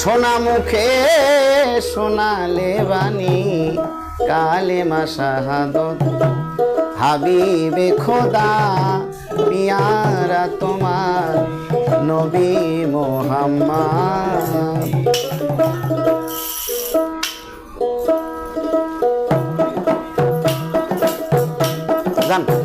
সোনা মুখে সোনালে বাণী কালে মাসাহাদত হাবিবে খোদা পিয়ারা তোমার নবী মোহাম্মদ। জান।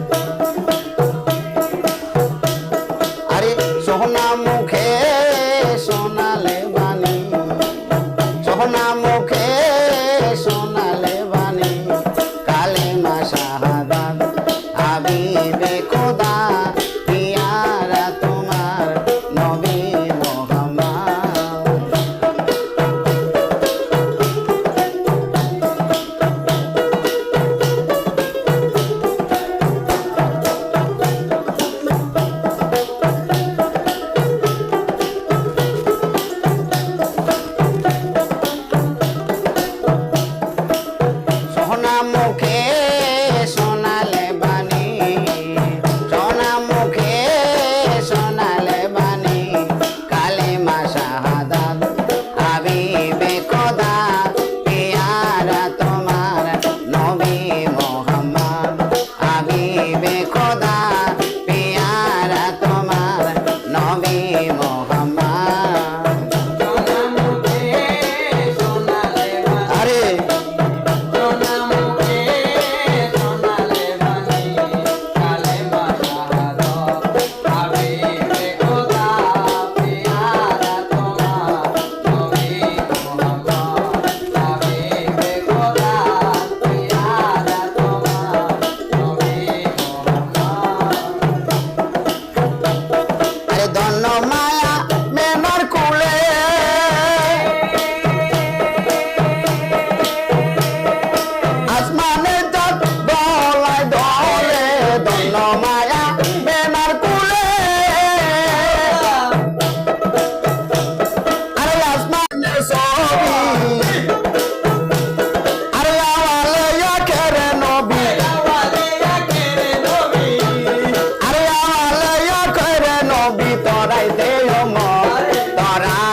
para